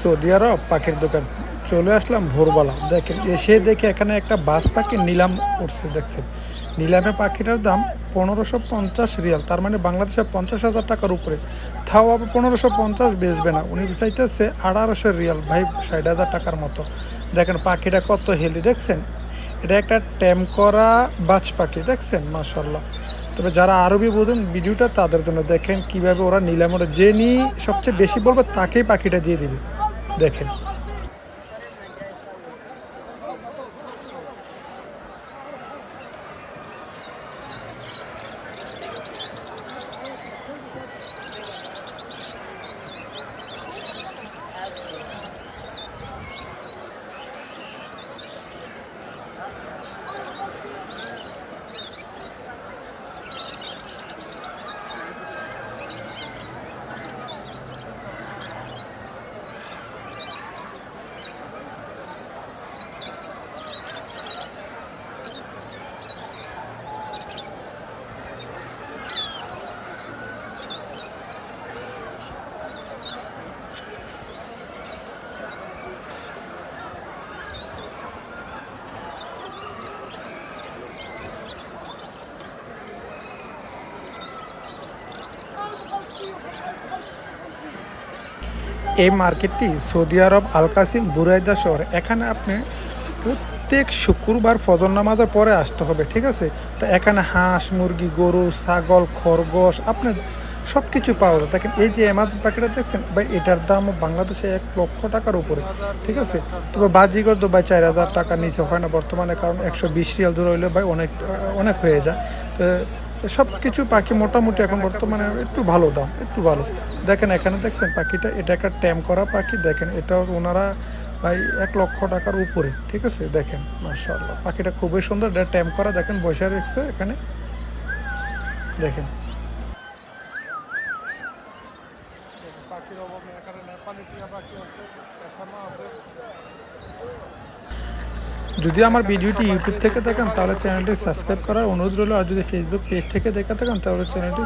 Saudi আরব পাখির দোকান। চলে আসলাম ভোরবেলা। দেখেন, এসে দেখে এখানে একটা বাস পাখি নিলাম উঠছে দেখছেন? নিলামে পাখিটার দাম পনেরোশো পঞ্চাশ রিয়াল, তার মানে বাংলাদেশে পঞ্চাশ হাজার টাকার উপরে। তাও আবার পনেরোশো পঞ্চাশ বেচবে না। উনি চাইতেছে আঠারোশো রিয়াল, ভাই, ষাট হাজার টাকার মতো। দেখেন, পাখিটা কত হেলি দেখছেন? এটা একটা ট্যাম করা বাজ পাখি, দেখছেন? মাশাল্লাহ তবে যারা আরবি বোঝেন, ভিডিওটা তাদের জন্য দেখেন কীভাবে ওরা নিলাম ওরা যে নিয়ে সবচেয়ে বেশি বলবে, তাকেই পাখিটা দিয়ে দিবে। দেখেন। এই মার্কেটটি Saudi Arab Al Qassim Buraidah শহর। এখানে আপনি প্রত্যেক শুক্রবার ফজর নামাজের পরে আসতে হবে, ঠিক আছে? তো এখানে হাঁস, মুরগি, গরু, ছাগল, খরগোশ, আপনি সব কিছু পাওয়া যায়। দেখেন, এই যে অ্যামাজন প্যাকেটটা দেখছেন, ভাই, এটার দাম বাংলাদেশে এক লক্ষ টাকার উপরে, ঠিক আছে? তবে বাজিগর তো ভাই চার হাজার টাকা নিচে হয় না বর্তমানে, কারণ একশো বিশ রিয়াল দূর হইলে ভাই অনেক অনেক হয়ে যায়। তো সব কিছু পাখি মোটামুটি এখন বর্তমানে একটু ভালো দাম, একটু ভালো। দেখেন এখানে দেখছেন, পাখিটা এটা একটা ট্যাম করা পাখি, দেখেন এটা ওনারা ভাই এক লক্ষ টাকার উপরে, ঠিক আছে? দেখেন মার্শাল্লাহ পাখিটা খুবই সুন্দর, এটা ট্যাম করা, দেখেন, বসে রেখেছে এখানে। দেখেন পাখির অভাব নেই এখানে নেপালি টিয়া পাখি আছে এখনও আছে যদি আমার ভিডিওটি ইউটিউব থেকে দেখেন, তাহলে চ্যানেলটি সাবস্ক্রাইব করার অনুরোধ রইল। আর যদি ফেসবুক পেজ থেকে দেখে থাকেন, তাহলে চ্যানেলটি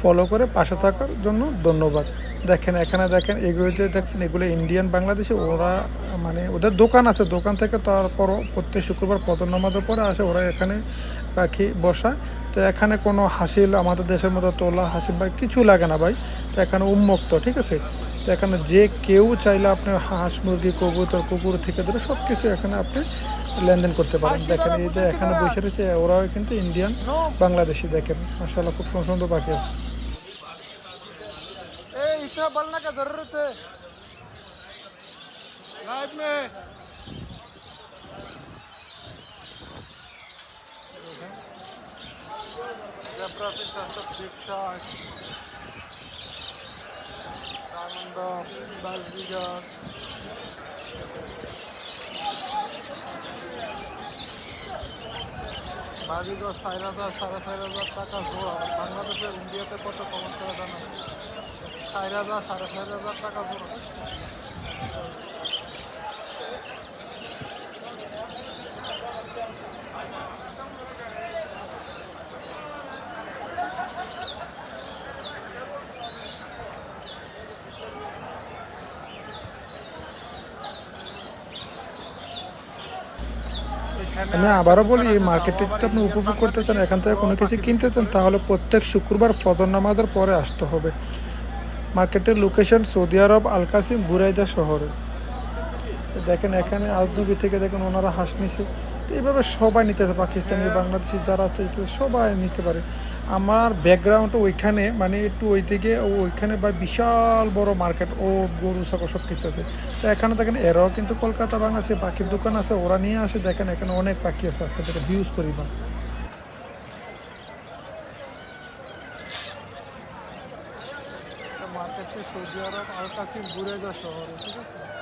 ফলো করে পাশে থাকার জন্য ধন্যবাদ। দেখেন, এখানে দেখেন, এগুলো যে দেখছেন, এগুলো ইন্ডিয়ান বাংলাদেশে ওরা মানে ওদের দোকান আছে। দোকান থেকে তারপর প্রত্যেক শুক্রবার পতন নামাজের পরে আসে, ওরা এখানে পাখি বসায়। তো এখানে কোনো হাসিল, আমাদের দেশের মতো তোলা হাসিল বা কিছু লাগে না ভাই। তো এখানে উন্মুক্ত, ঠিক আছে? তো এখানে যে কেউ চাইলে আপনার হাঁস মুরগি কবুতর কুকুর থেকে ধরে সব কিছু এখানে আপনি লেনদেন করতে পারেন। দেখেন এই যে এখানে বসে রয়েছে ওরাও কিন্তু ইন্ডিয়ান বাংলাদেশি দেখেন। মাসাল্লাহ খুব সুন্দর সুন্দর পাখি আছে। Yeah, brother. में বাস Basbiga. বাজিগর চার হাজার, সাড়ে চার হাজার টাকা জোড়া বাংলাদেশের ইন্ডিয়াতে কত কমন করে জানা চার হাজার, সাড়ে চার হাজার টাকা জোড়া আমি আবারও বলি, এই মার্কেটে যদি আপনি উপভোগ করতে চান, এখান থেকে কোনো কিছু কিনতে চান, তাহলে প্রত্যেক শুক্রবার ফজর নামাজের পরে আসতে হবে। মার্কেটের location Saudi Arab Al Qassim Buraidah শহরে। দেখেন এখানে আজনবী থেকে দেখেন ওনারা হাসনিছে তো এইভাবে সবাই নিতে পাকিস্তানি, বাংলাদেশি যারা আছে সবাই নিতে পারে। আমার ব্যাকগ্রাউন্ড ওইখানে মানে একটু ওই দিকে ওইখানে বা বিশাল বড় মার্কেট ও গরু, ছাগল সব কিছু আছে। তো এখানে দেখেন, এরাও কিন্তু কলকাতা বাংলাদেশে পাখির দোকান আছে, ওরা নিয়ে আসে, দেখেন এখানে অনেক পাখি আছে আজকে থেকে হিউজ পরিমাণ। মার্কেটটি সৌদি আরব, আল কাসিম বুরেজা শহরে, ঠিক আছে?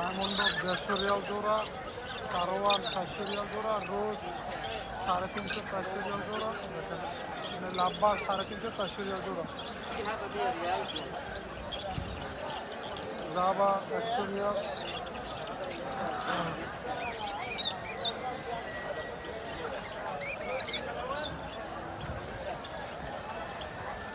ডায়মন্ড দেড়শো রিয়াল জোড়া কারোয়ার চারশো রিয়াল জোড়া, রোজ সাড়ে তিনশো চারশো রিয়াল জোড়া। দেখেন লাভবার সাড়ে তিনশো চারশো রিয়াল জোড়া। জাবা একশো রিয়াল।